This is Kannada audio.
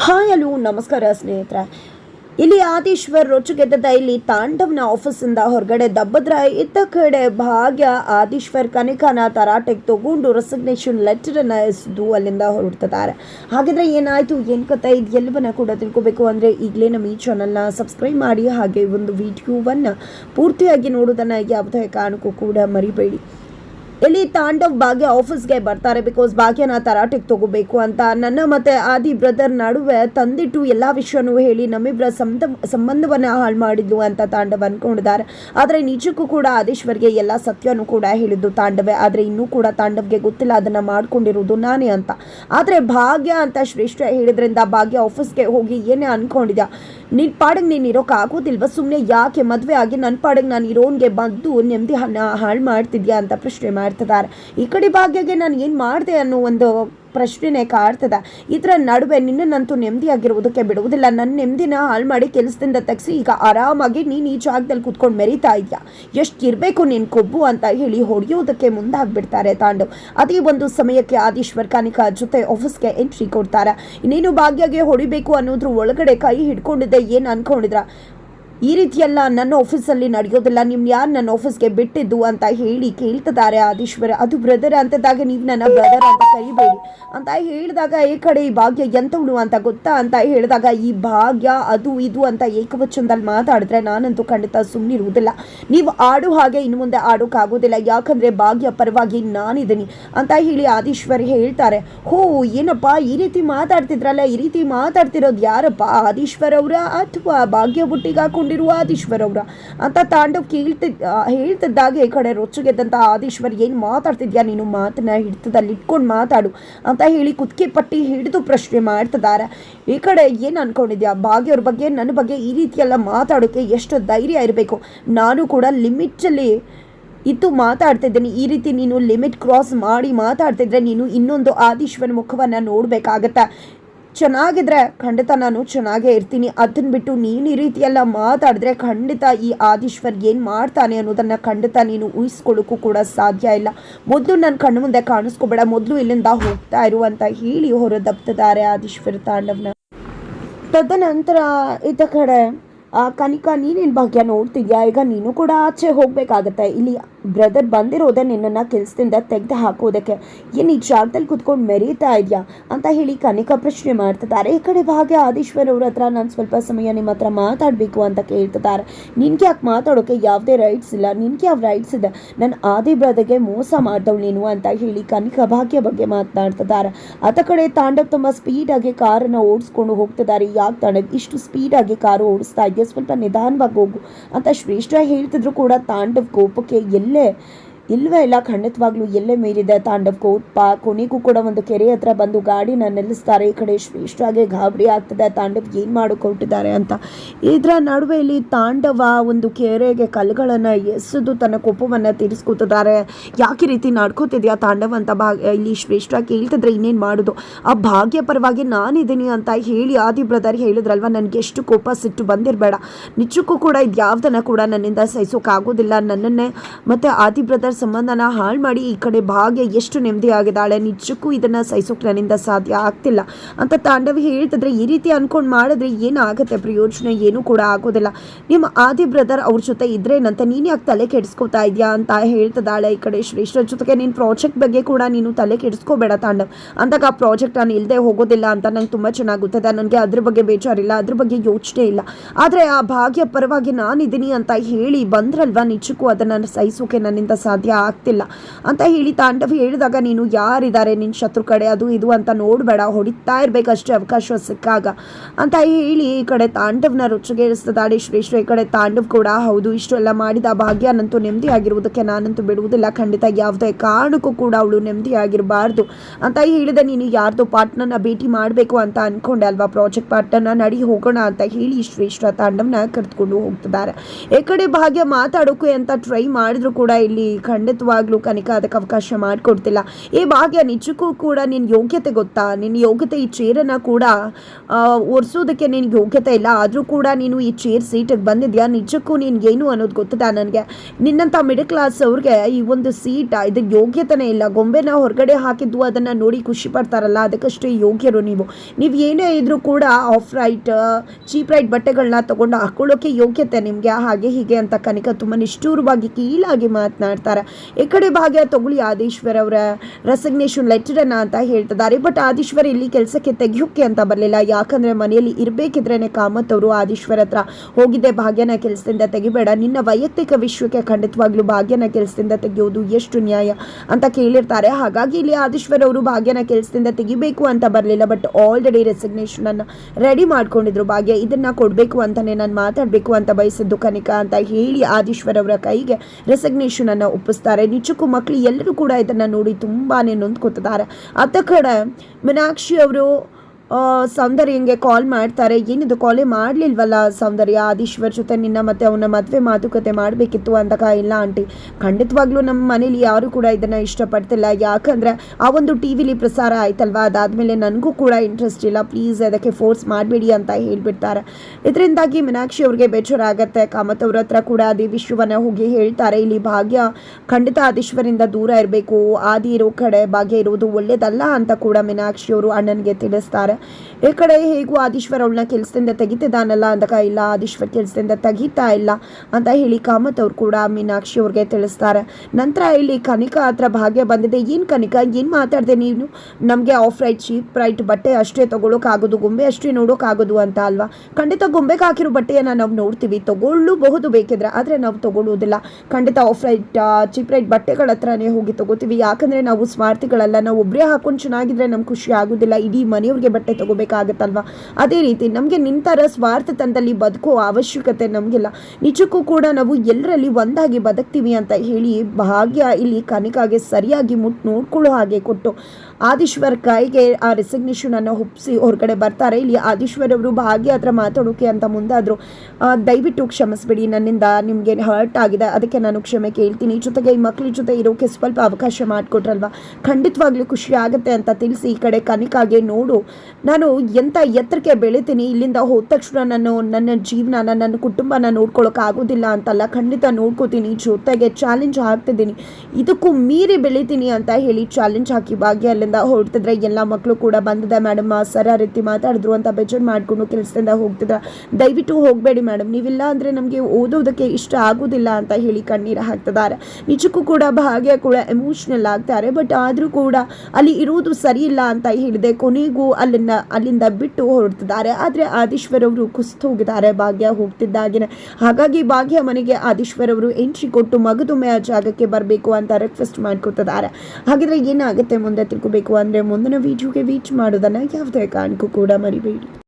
ಹಾಯ್, ಹಲೋ, ನಮಸ್ಕಾರ ಸ್ನೇಹಿತರೆ. ಇಲ್ಲಿ ಆದೀಶ್ವರ್ ರೊಚ್ಚುಗೆದ್ದದ ಇಲ್ಲಿ ತಾಂಡವ್ನ ಆಫೀಸಿಂದ ಹೊರಗಡೆ ದಬ್ಬದ್ರ ಇತ್ತ ಕಡೆ ಭಾಗ್ಯ, ಆದೀಶ್ವರ್ ಕನಿಕಾನ ತರಾಟೆಗೆ ತಗೊಂಡು ರೆಸಿಗ್ನೇಷನ್ ಲೆಟರನ್ನು ಎಸೆದು ಅಲ್ಲಿಂದ ಹೊರಡ್ತಿದ್ದಾರೆ. ಹಾಗಿದ್ರೆ ಏನಾಯಿತು, ಏನು ಕತೆ ಇದು ಎಲ್ಲವನ್ನ ಕೂಡ ತಿಳ್ಕೊಬೇಕು ಅಂದರೆ ಈಗಲೇ ನಮ್ಮ ಈ ಚಾನಲ್ನ ಸಬ್ಸ್ಕ್ರೈಬ್ ಮಾಡಿ, ಹಾಗೆ ಒಂದು ವಿಡಿಯೋವನ್ನು ಪೂರ್ತಿಯಾಗಿ ನೋಡೋದನ್ನು ಯಾವುದೇ ಕಾರಣಕ್ಕೂ ಕೂಡ ಮರಿಬೇಡಿ. ಇಲ್ಲಿ ತಾಂಡವ್ ಭಾಗ್ಯ ಆಫೀಸ್ಗೆ ಬರ್ತಾರೆ ಬಿಕಾಸ್ ಭಾಗ್ಯನ ತರಾಟೆಗೆ ತಗೋಬೇಕು ಅಂತ. ನನ್ನ ಮತ್ತೆ ಆದಿ ಬ್ರದರ್ ನಡುವೆ ತಂದಿಟ್ಟು ಎಲ್ಲ ವಿಷಯನೂ ಹೇಳಿ ನಮ್ಮಿಬ್ಬರ ಸಂಬಂಧ ಸಂಬಂಧವನ್ನ ಹಾಳು ಮಾಡಿದ್ಲು ಅಂತ ತಾಂಡವ್ ಅನ್ಕೊಂಡಿದ್ದಾರೆ. ಆದರೆ ನಿಜಕ್ಕೂ ಕೂಡ ಆದೇಶ್ವರ್ಗೆ ಎಲ್ಲ ಸತ್ಯನೂ ಕೂಡ ಹೇಳಿದ್ದು ತಾಂಡವೇ. ಆದರೆ ಇನ್ನೂ ಕೂಡ ತಾಂಡವ್ಗೆ ಗೊತ್ತಿಲ್ಲ ಅದನ್ನ ಮಾಡ್ಕೊಂಡಿರೋದು ನಾನೇ ಅಂತ. ಆದರೆ ಭಾಗ್ಯ ಅಂತ ಶ್ರೇಷ್ಠ ಹೇಳಿದ್ರಿಂದ ಭಾಗ್ಯ ಆಫೀಸ್ಗೆ ಹೋಗಿ ಏನೇ ಅನ್ಕೊಂಡಿದ್ಯಾ? ನಿನ್ ಪಾಡಿಗೆ ನೀನು ಇರೋಕ್ಕಾಗೋದಿಲ್ವ ಸುಮ್ಮನೆ ಯಾಕೆ ಮದುವೆ ಆಗಿ ನನ್ನ ಪಾಡಿಗೆ ನಾನು ಇರೋನ್ಗೆ ಬಂದು ನೆಮ್ಮದಿ ಹಾಳು ಮಾಡ್ತಿದ್ಯಾ ಅಂತ ಪ್ರಶ್ನೆ ಮಾಡ್ತಿದ್ದಾರೆ. ಈ ಕಡೆ ಭಾಗ್ಯಗೆ ನಾನು ಏನು ಮಾಡಿದೆ ಅನ್ನೋ ಒಂದು ಪ್ರಶ್ನೆನೇ ಕಾಡ್ತದ. ಇದರ ನಡುವೆ ನಿನ್ನನ್ನಂತೂ ನೆಮ್ಮದಿಯಾಗಿರುವುದಕ್ಕೆ ಬಿಡುವುದಿಲ್ಲ. ನನ್ನ ನೆಮ್ಮದಿನ ಹಾಳು ಮಾಡಿ ಕೆಲಸದಿಂದ ತೆಗೆಸಿ ಈಗ ಆರಾಮಾಗಿ ನೀನು ಈ ಜಾಗದಲ್ಲಿ ಕುತ್ಕೊಂಡು ಮೆರಿತಾ ಇದೆಯಾ ಎಷ್ಟು ಇರಬೇಕು ನಿನ್ನ ಕೊಬ್ಬು ಅಂತ ಹೇಳಿ ಹೊಡೆಯೋದಕ್ಕೆ ಮುಂದಾಗ್ಬಿಡ್ತಾರೆ ತಾಂಡು. ಅದೇ ಒಂದು ಸಮಯಕ್ಕೆ ಆದೀಶ್ವರ್ ಕಾನಿಕ ಜೊತೆ ಆಫೀಸ್ಗೆ ಎಂಟ್ರಿ ಕೊಡ್ತಾರೆ. ಇನ್ನೇನು ಭಾಗ್ಯಗೆ ಹೊಡಿಬೇಕು ಅನ್ನೋದ್ರ ಒಳಗಡೆ ಕೈ ಹಿಡ್ಕೊಂಡಿದ್ದೆ, ಏನು ಅನ್ಕೊಂಡಿದ್ರ? ಈ ರೀತಿಯೆಲ್ಲ ನನ್ನ ಆಫೀಸಲ್ಲಿ ನಡೆಯೋದಿಲ್ಲ. ನಿಮ್ಗೆ ಯಾರು ನನ್ನ ಆಫೀಸ್ಗೆ ಬಿಟ್ಟಿದ್ದು ಅಂತ ಹೇಳಿ ಕೇಳ್ತಿದ್ದಾರೆ ಆದೀಶ್ವರ. ಅದು ಬ್ರದರ್ ಅಂತದಾಗ ನೀವು ನನ್ನ ಬ್ರದರ್ ಅಂತ ಕರಿಬೇಡಿ. ಅಂತ ಹೇಳಿದಾಗ ಈ ಕಡೆ ಈ ಭಾಗ್ಯ ಎಂಥವಳು ಅಂತ ಗೊತ್ತಾ? ಅಂತ ಹೇಳಿದಾಗ ಈ ಭಾಗ್ಯ, ಅದು ಇದು ಅಂತ ಏಕವಚನದಲ್ಲಿ ಮಾತಾಡಿದ್ರೆ ನಾನಂತೂ ಖಂಡಿತ ಸುಮ್ಮನಿರುವುದಿಲ್ಲ ನೀವು ಆಡು ಹಾಗೆ ಇನ್ನು ಮುಂದೆ ಆಡೋಕ್ಕಾಗೋದಿಲ್ಲ ಯಾಕಂದರೆ ಭಾಗ್ಯ ಪರವಾಗಿ ನಾನಿದ್ದೀನಿ ಅಂತ ಹೇಳಿ ಆದೀಶ್ವರ್ ಹೇಳ್ತಾರೆ. ಹೋ, ಏನಪ್ಪ? ಈ ರೀತಿ ಮಾತಾಡ್ತಿದ್ರಲ್ಲ? ಈ ರೀತಿ ಮಾತಾಡ್ತಿರೋದು ಯಾರಪ್ಪ? ಆದೀಶ್ವರ್ ಅವರ ಅಥವಾ ಭಾಗ್ಯ ಬುಟ್ಟಿಗೆ ಹಾಕೊಂಡಿರುವ ಆದೀಶ್ವರ್ ಅವರ. ಅಂತ ತಾಂಡವ್ ಕೇಳ್ತಿ ಹೇಳ್ತಿದ್ದಾಗೆ ಈ ಕಡೆ ರೊಚ್ಚುಗೆದ್ದಂತ ಆದೀಶ್ವರ್ ಏನು ಮಾತಾಡ್ತಿದ್ಯಾ ನೀನು? ಮಾತನ್ನ ಹಿಡ್ತದಲ್ಲಿ ಇಟ್ಕೊಂಡು ಮಾತಾಡು ಅಂತ ಹೇಳಿ ಕುತ್ತಿಗೆ ಪಟ್ಟಿ ಹಿಡಿದು ಪ್ರಶ್ನೆ ಮಾಡ್ತಿದ್ದಾರೆ. ಈ ಕಡೆ ಏನು ಅನ್ಕೊಂಡಿದ್ಯಾ? ಭಾಗ್ಯವ್ರ ಬಗ್ಗೆ ನನ್ನ ಬಗ್ಗೆ ಈ ರೀತಿಯೆಲ್ಲ ಮಾತಾಡೋಕ್ಕೆ ಎಷ್ಟು ಧೈರ್ಯ ಇರಬೇಕು? ನಾನು ಕೂಡ ಲಿಮಿಟಲ್ಲಿ ಇದ್ದು ಮಾತಾಡ್ತಿದ್ದೇನೆ. ಈ ರೀತಿ ನೀನು ಲಿಮಿಟ್ ಕ್ರಾಸ್ ಮಾಡಿ ಮಾತಾಡ್ತಿದ್ರೆ ನೀನು ಇನ್ನೊಂದು ಆದೀಶ್ವರ ಮುಖವನ್ನು ನೋಡಬೇಕಾಗತ್ತೆ? ಚೆನ್ನಾಗಿದ್ರೆ ಖಂಡಿತ ನಾನು ಚೆನ್ನಾಗೇ ಇರ್ತೀನಿ. ಅದನ್ನ ಬಿಟ್ಟು ನೀನು ಈ ರೀತಿಯೆಲ್ಲ ಮಾತಾಡಿದ್ರೆ ಖಂಡಿತ ಈ ಆದೀಶ್ವರ್ ಏನು ಮಾಡ್ತಾನೆ ಅನ್ನೋದನ್ನು ಖಂಡಿತ ನೀನು ಊಹಿಸ್ಕೊಳ್ಳೋಕ್ಕೂ ಕೂಡ ಸಾಧ್ಯ ಇಲ್ಲ. ಮೊದಲು ನನ್ನ ಕಣ್ಣು ಮುಂದೆ ಕಾಣಿಸ್ಕೋಬೇಡ. ಮೊದಲು ಇಲ್ಲಿಂದ ಹೋಗ್ತಾ ಇರುವಂತ ಹೇಳಿ ಹೊರದಬ್ತಿದ್ದಾರೆ ಆದೀಶ್ವರ್ ತಾಂಡವ್ನ. ತದನಂತರ ಈತ ಕಡೆ ಕನಿಕಾ ನೀನೇನು ಭಾಗ್ಯ ನೋಡ್ತಿದ್ಯಾ? ಈಗ ನೀನು ಕೂಡ ಆಚೆ ಹೋಗ್ಬೇಕಾಗತ್ತೆ. ಇಲ್ಲಿ ಬ್ರದರ್ ಬಂದಿರೋದೇ ನಿನ್ನನ್ನು ಕೆಲಸದಿಂದ ತೆಗೆದು ಹಾಕೋದಕ್ಕೆ ಏನು ಈ ಜಾಗದಲ್ಲಿ ಕುತ್ಕೊಂಡು ಮೆರೀತಾ ಇದೆಯಾ? ಅಂತ ಹೇಳಿ ಕನಿಕಾ ಪ್ರಶ್ನೆ ಮಾಡ್ತಿದ್ದಾರೆ. ಈ ಕಡೆ ಭಾಗ್ಯ ಆದೀಶ್ವರ್ ಅವ್ರ ಹತ್ರ ನಾನು ಸ್ವಲ್ಪ ಸಮಯ ನಿಮ್ಮ ಹತ್ರ ಮಾತಾಡಬೇಕು ಅಂತ ಕೇಳ್ತಿದ್ದಾರೆ. ನಿನ್ಗೆ ಯಾಕೆ ಮಾತಾಡೋಕೆ ಯಾವುದೇ ರೈಟ್ಸ್ ಇಲ್ಲ? ನಿನ್ಗೆ ಯಾವ ರೈಟ್ಸ್ ಇದೆ? ನನ್ನ ಆದಿ ಬ್ರದರ್ಗೆ ಮೋಸ ಮಾಡ್ದವಳು ನೀನು ಅಂತ ಹೇಳಿ ಕನಿಕಾ ಭಾಗ್ಯ ಬಗ್ಗೆ ಮಾತನಾಡ್ತಿದ್ದಾರೆ. ಆತ ಕಡೆ ತಾಂಡವ್ ತುಂಬ ಸ್ಪೀಡಾಗಿ ಕಾರನ್ನು ಓಡಿಸ್ಕೊಂಡು ಹೋಗ್ತಿದ್ದಾರೆ. ಯಾಕೆ ತಾಂಡವ್? ಇಷ್ಟು ಸ್ಪೀಡಾಗಿ ಕಾರು ಓಡಿಸ್ತಾ ಇದೆಯಾ? ಸ್ವಲ್ಪ ನಿಧಾನವಾಗಿ ಹೋಗು ಅಂತ ಶ್ರೇಷ್ಠ ಹೇಳ್ತಿದ್ರು ಕೂಡ ತಾಂಡವ್ ಕೋಪಕ್ಕೆ ಎಲ್ಲೇ ね。ಇಲ್ವೇ ಇಲ್ಲ, ಖಂಡಿತವಾಗ್ಲೂ ಎಲ್ಲೇ ಮೀರಿದೆ ತಾಂಡವ್ ಕೋಪ ಕೊನೆಗೂ ಕೂಡ ಒಂದು ಕೆರೆ ಹತ್ರ ಬಂದು ಗಾಡಿನ ನಿಲ್ಲಿಸ್ತಾರೆ. ಈ ಕಡೆ ಶ್ರೇಷ್ಠಾಗೆ ಗಾಬರಿ ಆಗ್ತದೆ. ತಾಂಡವ್ ಏನು ಮಾಡಿಕೊಟ್ಟಿದ್ದಾರೆ ಅಂತ. ಇದರ ನಡುವೆ ಇಲ್ಲಿ ತಾಂಡವ ಒಂದು ಕೆರೆಗೆ ಕಲ್ಲುಗಳನ್ನು ಎಸೆದು ತನ್ನ ಕೋಪವನ್ನು ತೀರಿಸ್ಕೊತಿದ್ದಾರೆ. ಯಾಕೆ ರೀತಿ ನಡ್ಕೋತಿದ್ಯಾ ತಾಂಡವ ಅಂತ ಬಾ, ಇಲ್ಲಿ ಶ್ರೇಷ್ಠ ಕೇಳ್ತಿದ್ರೆ ಇನ್ನೇನು ಮಾಡೋದು? ಆ ಭಾಗ್ಯ ಪರವಾಗಿ ನಾನಿದ್ದೀನಿ ಅಂತ ಹೇಳಿ ಆದಿ ಬ್ರದರ್ ಹೇಳಿದ್ರಲ್ವ, ನನಗೆ ಎಷ್ಟು ಕೋಪ ಸಿಟ್ಟು ಬಂದಿರಬೇಡ. ನಿಜಕ್ಕೂ ಕೂಡ ಇದು ಯಾವುದನ್ನು ಕೂಡ ನನ್ನಿಂದ ಸಹಿಸೋಕ್ಕಾಗೋದಿಲ್ಲ ನನ್ನನ್ನೇ. ಮತ್ತು ಆದಿ ಬ್ರದರ್ ಸಂಬಂಧನ ಹಾಳು ಮಾಡಿ ಈ ಕಡೆ ಭಾಗ್ಯ ಎಷ್ಟು ನೆಮ್ಮದಿ ಆಗಿದ್ದಾಳೆ ನಿಜಕ್ಕೂ ಇದನ್ನು ಸಹಿಸೋಕೆ ನನ್ನಿಂದ ಸಾಧ್ಯ ಆಗ್ತಿಲ್ಲ. ಅಂತ ತಾಂಡವಿ ಹೇಳ್ತಿದ್ರೆ ಈ ರೀತಿ ಅಂದ್ಕೊಂಡು ಮಾಡಿದ್ರೆ ಏನಾಗುತ್ತೆ ಪ್ರಯೋಜನ? ಏನೂ ಕೂಡ ಆಗೋದಿಲ್ಲ. ನಿಮ್ಮ ಆದಿ ಬ್ರದರ್ ಅವ್ರ ಜೊತೆ ಇದ್ರೇನಂತ? ನೀನು ಯಾಕೆ ತಲೆ ಕೆಡಿಸ್ಕೋತಾ ಇದೆಯಾ ಅಂತ ಹೇಳ್ತಿದ್ದಾಳೆ ಈ ಕಡೆ ಶ್ರೇಷ್ಠ ಜೊತೆಗೆ. ನೀನು ಪ್ರಾಜೆಕ್ಟ್ ಬಗ್ಗೆ ಕೂಡ ನೀನು ತಲೆ ಕೆಡಿಸ್ಕೋಬೇಡ ತಾಂಡವ್. ಅಂದಾಗ ಆ ಪ್ರಾಜೆಕ್ಟ್ ನಾನು ಇಲ್ಲದೆ ಹೋಗೋದಿಲ್ಲ ಅಂತ ನಂಗೆ ತುಂಬ ಚೆನ್ನಾಗಿ ಗೊತ್ತಿದೆ ನನಗೆ ಅದ್ರ ಬಗ್ಗೆ ಬೇಜಾರಿಲ್ಲ, ಅದ್ರ ಬಗ್ಗೆ ಯೋಚನೆ ಇಲ್ಲ. ಆದರೆ ಆ ಭಾಗ್ಯ ಪರವಾಗಿ ನಾನಿದ್ದೀನಿ ಅಂತ ಹೇಳಿ ಬಂದ್ರಲ್ವಾ? ನಿಜಕ್ಕೂ ಅದನ್ನು ಸಹಿಸೋಕೆ ನನ್ನಿಂದ ಸಾಧ್ಯ ಆಗ್ತಿಲ್ಲ ಅಂತ ಹೇಳಿ ತಾಂಡವ್ ಹೇಳಿದಾಗ, ನೀನು ಯಾರಿದ್ದಾರೆ? ನಿನ್ನ ಶತ್ರು ಕಡೆ ಅದು ಇದು ಅಂತ ನೋಡಬೇಡ, ಹೊಡಿತಾ ಇರಬೇಕಷ್ಟೇ ಅವಕಾಶ ಸಿಕ್ಕಾಗ. ಅಂತ ಹೇಳಿ ಈ ಕಡೆ ತಾಂಡವ್ನ ರುಚಿಗೇರಿಸ್ತದಾಡಿ ಶ್ರೇಷ್ಠ ಈ ಕಡೆ ತಾಂಡವ್ ಕೂಡ, ಹೌದು, ಇಷ್ಟೆಲ್ಲ ಮಾಡಿದ ಭಾಗ್ಯನಂತೂ ನೆಮ್ಮದಿ ಆಗಿರುವುದಕ್ಕೆ ನಾನಂತೂ ಬಿಡುವುದಿಲ್ಲ. ಖಂಡಿತ ಯಾವುದೇ ಕಾರಣಕ್ಕೂ ಕೂಡ ಅವಳು ನೆಮ್ಮದಿ ಆಗಿರಬಾರ್ದು ಅಂತ ಹೇಳಿದ, ನೀನು ಯಾರ್ದು ಪಾರ್ಟ್ನರ್ನ ಭೇಟಿ ಮಾಡಬೇಕು ಅಂತ ಅನ್ಕೊಂಡೆ ಅಲ್ವಾ? ಪ್ರಾಜೆಕ್ಟ್ ಪಾರ್ಟ್ನರ್ನ ನಡಿ ಹೋಗೋಣ ಅಂತ ಹೇಳಿ ಶ್ರೇಷ್ಠ ತಾಂಡವ್ನ ಕರೆದುಕೊಂಡು ಹೋಗ್ತಿದ್ದಾರೆ. ಈ ಕಡೆ ಭಾಗ್ಯ ಮಾತಾಡೋಕೆ ಅಂತ ಟ್ರೈ ಮಾಡಿದ್ರು ಕೂಡ ಇಲ್ಲಿ ಖಂಡಿತವಾಗ್ಲೂ ಕನಿಕ ಅದಕ್ಕೆ ಅವಕಾಶ ಮಾಡಿಕೊಡ್ತಿಲ್ಲ. ಈ ಭಾಗ್ಯ ನಿಜಕ್ಕೂ ಕೂಡ ನಿನ್ನ ಯೋಗ್ಯತೆ ಗೊತ್ತಾ? ನಿನ್ನ ಯೋಗ್ಯತೆ ಈ ಚೇರನ್ನು ಕೂಡ ಒರೆಸೋದಕ್ಕೆ ನಿನ್ಗೆ ಯೋಗ್ಯತೆ ಇಲ್ಲ. ಆದರೂ ಕೂಡ ನೀನು ಈ ಚೇರ್ ಸೀಟಿಗೆ ಬಂದಿದ್ಯಾ? ನಿಜಕ್ಕೂ ಏನು ಅನ್ನೋದು ಗೊತ್ತದ ನನಗೆ? ನಿನ್ನಂಥ ಮಿಡಲ್ ಕ್ಲಾಸ್ ಅವ್ರಿಗೆ ಈ ಒಂದು ಸೀಟ, ಇದು ಯೋಗ್ಯತೆನೇ ಇಲ್ಲ. ಗೊಂಬೆನ ಹೊರಗಡೆ ಹಾಕಿದ್ದು ಅದನ್ನು ನೋಡಿ ಖುಷಿ ಪಡ್ತಾರಲ್ಲ? ಅದಕ್ಕಷ್ಟೇ ಯೋಗ್ಯರು ನೀವು. ನೀವು ಏನೇ ಇದ್ರೂ ಕೂಡ ಆಫ್ ರೈಟ್ ಚೀಪ್ ರೈಟ್ ಬಟ್ಟೆಗಳನ್ನ ತಗೊಂಡು ಹಾಕೊಳ್ಳೋಕೆ ಯೋಗ್ಯತೆ ನಿಮಗೆ. ಹಾಗೆ ಹೀಗೆ ಅಂತ ಕನಿಕ ತುಂಬ ನಿಷ್ಠೂರವಾಗಿ, ಕೀಳಾಗಿ ಮಾತನಾಡ್ತಾರೆ. ಈ ಕಡೆ ಭಾಗ್ಯ ತಗೊಳ್ಳಿ ಆದೀಶ್ವರ್ ಅವರ. ರೆಸಿಗ್ನೇಷನ್ ಅನ್ನ ಅಂತ ಹೇಳ್ತಿದ್ದಾರೆ. ಬಟ್ ಆದೀಶ್ವರ್ ಇಲ್ಲಿ ಕೆಲಸಕ್ಕೆ ತೆಗಿಯೋಕೆ ಅಂತ ಬರಲಿಲ್ಲ. ಯಾಕಂದ್ರೆ ಮನೆಯಲ್ಲಿ ಇರಬೇಕಿದ್ರೇನೆ ಕಾಮತ್ ಅವರು ಆದೀಶ್ವರ್ ಹತ್ರ ಹೋಗಿದ್ದೆ ಭಾಗ್ಯನ ಕೆಲಸದಿಂದ ತೆಗಿಬೇಡ. ನಿನ್ನ ವೈಯಕ್ತಿಕ ವಿಶ್ವಕ್ಕೆ ಖಂಡಿತವಾಗ್ಲೂ ಭಾಗ್ಯನ ಕೆಲಸದಿಂದ ತೆಗೆಯೋದು ಎಷ್ಟು ನ್ಯಾಯ ಅಂತ ಕೇಳಿರ್ತಾರೆ. ಹಾಗಾಗಿ ಇಲ್ಲಿ ಆದೀಶ್ವರ್ ಅವರು ಭಾಗ್ಯನ ಕೆಲಸದಿಂದ ತೆಗಿಬೇಕು ಅಂತ ಬರಲಿಲ್ಲ. ಬಟ್ ಆಲ್ರೆಡಿ ರೆಸಿಗ್ನೇಷನ್ ಅನ್ನ ರೆಡಿ ಮಾಡ್ಕೊಂಡಿದ್ರು ಭಾಗ್ಯ. ಇದನ್ನ ಕೊಡಬೇಕು ಅಂತಾನೆ ನಾನು ಮಾತಾಡಬೇಕು ಅಂತ ಬಯಸಿದ್ದು ಕನಿಕಾ ಅಂತ ಹೇಳಿ ಆದೀಶ್ವರ್ ಅವರ ಕೈಗೆ ರೆಸಿಗ್ನೇಷನ್ ಅನ್ನ ಒಪ್ಪಿಸ್ತಾರೆ ನಿಜಕ್ಕೂ ಮಕ್ಕಳು ಎಲ್ಲರೂ ಕೂಡ ಇದನ್ನು ನೋಡಿ ತುಂಬಾ ನೊಂದ್ಕೊತಿದ್ದಾರೆ. ಅತ್ತ ಕಡೆ ಮೀನಾಕ್ಷಿ ಅವರು ಸೌಂದರ್ಯಂಗೆ ಕಾಲ್ ಮಾಡ್ತಾರೆ. ಏನಿದು ಕಾಲೇ ಮಾಡಲಿಲ್ವಲ್ಲ ಸೌಂದರ್ಯ? ಆದೀಶ್ವರ್ ಜೊತೆ ನಿನ್ನ ಮತ್ತೆ ಅವನ ಮದುವೆ ಮಾತುಕತೆ ಮಾಡಬೇಕಿತ್ತು ಅಂತ ಇಲ್ಲ ಆಂಟಿ. ಖಂಡಿತವಾಗ್ಲೂ ನಮ್ಮ ಮನೇಲಿ ಯಾರು ಕೂಡ ಇದನ್ನು ಇಷ್ಟಪಡ್ತಿಲ್ಲ. ಯಾಕಂದರೆ ಆ ಒಂದು ಟಿ ವಿಲಿ ಪ್ರಸಾರ ಆಯ್ತಲ್ವಾ? ಅದಾದಮೇಲೆ ನನಗೂ ಕೂಡ ಇಂಟ್ರೆಸ್ಟ್ ಇಲ್ಲ. ಪ್ಲೀಸ್ ಅದಕ್ಕೆ ಫೋರ್ಸ್ ಮಾಡಬೇಡಿ ಅಂತ ಹೇಳಿಬಿಡ್ತಾರೆ. ಇದರಿಂದಾಗಿ ಮೀನಾಕ್ಷಿ ಅವ್ರಿಗೆ ಬೇಜಾರಾಗತ್ತೆ. ಕಾಮತ್ ಅವ್ರ ಹತ್ರ ಕೂಡ ಅದೇ ಹೋಗಿ ಹೇಳ್ತಾರೆ. ಇಲ್ಲಿ ಭಾಗ್ಯ ಖಂಡಿತ ಆದೀಶ್ವರಿಂದ ದೂರ ಇರಬೇಕು. ಆದಿ ಇರೋ ಕಡೆ ಭಾಗ್ಯ ಇರೋದು ಒಳ್ಳೇದಲ್ಲ ಅಂತ ಕೂಡ ಮೀನಾಕ್ಷಿ ಅವರು ಅಣ್ಣನಿಗೆ ತಿಳಿಸ್ತಾರೆ. ಈ ಕಡೆ ಹೇಗೂ ಆದೀಶ್ವರ್ ಅವಳನ್ನ ಕೆಲಸದಿಂದ ತೆಗಿತಿದ್ದಾನಲ್ಲ ಅಂದಕ ಇಲ್ಲ, ಆದೀಶ್ವರ್ ಕೆಲಸದಿಂದ ತೆಗಿತಾ ಇಲ್ಲ ಅಂತ ಹೇಳಿ ಕಾಮತ್ ಅವ್ರು ಕೂಡ ಮೀನಾಕ್ಷಿ ಅವ್ರಿಗೆ ತಿಳಿಸ್ತಾರೆ. ನಂತರ ಇಲ್ಲಿ ಕನಿಕಾ ಹತ್ರ ಭಾಗ್ಯ ಬಂದಿದೆ. ಏನು ಕನಿಕಾ, ಏನು ಮಾತಾಡಿದೆ ನೀನು? ನಮಗೆ ಆಫ್ ರೈಟ್ ಚೀಪ್ ರೈಟ್ ಬಟ್ಟೆ ಅಷ್ಟೇ ತೊಗೊಳೋಕ್ಕಾಗೋದು ಗೊಂಬೆ ಅಷ್ಟೇ ನೋಡೋಕ್ಕಾಗೋದು ಅಂತ ಅಲ್ವಾ? ಖಂಡಿತ ಗೊಂಬೆಗೆ ಹಾಕಿರೋ ಬಟ್ಟೆಯನ್ನು ನಾವು ನೋಡ್ತೀವಿ, ತೊಗೊಳ್ಳಬಹುದು ಬೇಕಿದ್ರೆ, ಆದರೆ ನಾವು ತಗೊಳ್ಳೋದಿಲ್ಲ. ಖಂಡಿತ ಆಫ್ ರೈಟ್ ಚೀಪ್ ರೈಟ್ ಬಟ್ಟೆಗಳ ಹತ್ರನೇ ಹೋಗಿ ತೊಗೋತೀವಿ. ಯಾಕಂದರೆ ನಾವು ಸ್ಮಾರ್ತಿಗಳಲ್ಲ, ನಾವು ಒಬ್ಬರೇ ಹಾಕೊಂಡು ಚೆನ್ನಾಗಿದ್ರೆ ನಮ್ಗೆ ಖುಷಿ ಆಗೋದಿಲ್ಲ. ಇಡೀ ಮನೆಯವ್ರಿಗೆ ತಗೋಬೇಕಾಗತ್ತಲ್ವಾ? ಅದೇ ರೀತಿ ನಮಗೆ ನಿಂತರ ಸ್ವಾರ್ಥ ತಂದಲ್ಲಿ ಬದುಕೋ ಅವಶ್ಯಕತೆ ನಮಗಿಲ್ಲ. ನಿಜಕ್ಕೂ ಕೂಡ ನಾವು ಎಲ್ಲರಲ್ಲಿ ಒಂದಾಗಿ ಬದುಕ್ತೀವಿ ಅಂತ ಹೇಳಿ ಭಾಗ್ಯ ಇಲ್ಲಿ ಕನಿಕಾಗೆ ಸರಿಯಾಗಿ ಮುಟ್ ನೋಡ್ಕೊಳ್ಳೋ ಹಾಗೆ ಕೊಟ್ಟು ಆದೀಶ್ವರ್ ಕೈಗೆ ಆ ರೆಸಿಗ್ನೇಷನ್ ಅನ್ನು ಒಪ್ಪಿಸಿ ಹೊರಗಡೆ ಬರ್ತಾರೆ. ಇಲ್ಲಿ ಆದೀಶ್ವರ್ ಅವರು ಭಾಗ್ಯ ಹತ್ರ ಮಾತಾಡೋಕೆ ಅಂತ ಮುಂದಾದ್ರು. ದಯವಿಟ್ಟು ಕ್ಷಮಿಸ್ಬಿಡಿ, ನನ್ನಿಂದ ನಿಮಗೆ ಹರ್ಟ್ ಆಗಿದೆ. ಅದಕ್ಕೆ ನಾನು ಕ್ಷಮೆ ಕೇಳ್ತೀನಿ. ಜೊತೆಗೆ ಈ ಮಕ್ಕಳ ಜೊತೆ ಇರೋಕೆ ಸ್ವಲ್ಪ ಅವಕಾಶ ಮಾಡಿಕೊಟ್ರಲ್ವಾ? ಖಂಡಿತವಾಗ್ಲೂ ಖುಷಿ ಆಗುತ್ತೆ ಅಂತ ತಿಳಿಸಿ ಈ ಕಡೆ ಕನಿಕಾಗೆ ನೋಡು. ನಾನು ಎಂಥ ಎತ್ತರಕ್ಕೆ ಬೆಳಿತೀನಿ, ಇಲ್ಲಿಂದ ಹೋದ ತಕ್ಷಣ ನಾನು ನನ್ನ ಜೀವನ ನನ್ನ ಕುಟುಂಬನ ನೋಡ್ಕೊಳ್ಳೋಕೆ ಆಗೋದಿಲ್ಲ ಅಂತಲ್ಲ, ಖಂಡಿತ ನೋಡ್ಕೋತೀನಿ, ಜೊತೆಗೆ ಚಾಲೆಂಜ್ ಹಾಕ್ತಿದ್ದೀನಿ. ಇದಕ್ಕೂ ಮೀರಿ ಬೆಳಿತೀನಿ ಅಂತ ಹೇಳಿ ಚಾಲೆಂಜ್ ಹಾಕಿ ಭಾಗ್ಯ ಅಲ್ಲಿಂದ ಹೊರಡ್ತಿದ್ರೆ ಎಲ್ಲ ಮಕ್ಕಳು ಕೂಡ ಬಂದಿದೆ. ಮೇಡಮ್ ಸರ ರೀತಿ ಮಾತಾಡಿದ್ರು ಅಂತ ಬೇಜಾರು ಮಾಡಿಕೊಂಡು ಕೆಲಸದಿಂದ ಹೋಗ್ತಿದ್ರೆ. ದಯವಿಟ್ಟು ಹೋಗಬೇಡಿ ಮೇಡಮ್ ನೀವಿಲ್ಲ ಅಂದರೆ ನಮಗೆ ಓದೋದಕ್ಕೆ ಇಷ್ಟ ಆಗೋದಿಲ್ಲ ಅಂತ ಹೇಳಿ ಕಣ್ಣೀರು ಹಾಕ್ತಿದ್ದಾರೆ. ನಿಜಕ್ಕೂ ಕೂಡ ಭಾಗ್ಯ ಕೂಡ ಎಮೋಷ್ನಲ್ ಆಗ್ತಾರೆ ಬಟ್ ಆದರೂ ಕೂಡ ಅಲ್ಲಿ ಇರುವುದು ಸರಿ ಇಲ್ಲ ಅಂತ ಹೇಳಿದೆ. ಕೊನೆಗೂ ಅಲ್ಲಿಂದ ಬಿಟ್ಟು ಹೊರಡ್ತಿದ್ದಾರೆ ಆದರೆ ಆದೀಶ್ವರ್ ಅವರು ಕುಸಿದು ಹೋಗಿದ್ದಾರೆ. ಭಾಗ್ಯ ಹೋಗ್ತಿದ್ದಾಗಿನ ಹಾಗಾಗಿ ಭಾಗ್ಯ ಮನೆಗೆ ಆದೀಶ್ವರ್ ಅವರು ಎಂಟ್ರಿ ಕೊಟ್ಟು ಮಗದೊಮ್ಮೆ ಆ ಜಾಗಕ್ಕೆ ಬರಬೇಕು ಅಂತ ರಿಕ್ವೆಸ್ಟ್ ಮಾಡ್ಕೊತಿದ್ದಾರೆ. ಹಾಗಿದ್ರೆ ಏನಾಗುತ್ತೆ ಮುಂದೆ ತಿಳ್ಕೋಬೇಕು ಅಂದರೆ ಮುಂದಿನ ವಿಡಿಯೋಗೆ ವೀಚ್ ಮಾಡೋದನ್ನು ಯಾವುದೇ ಕಾರಣಕ್ಕೂ ಕೂಡ ಮರಿಬೇಡಿ.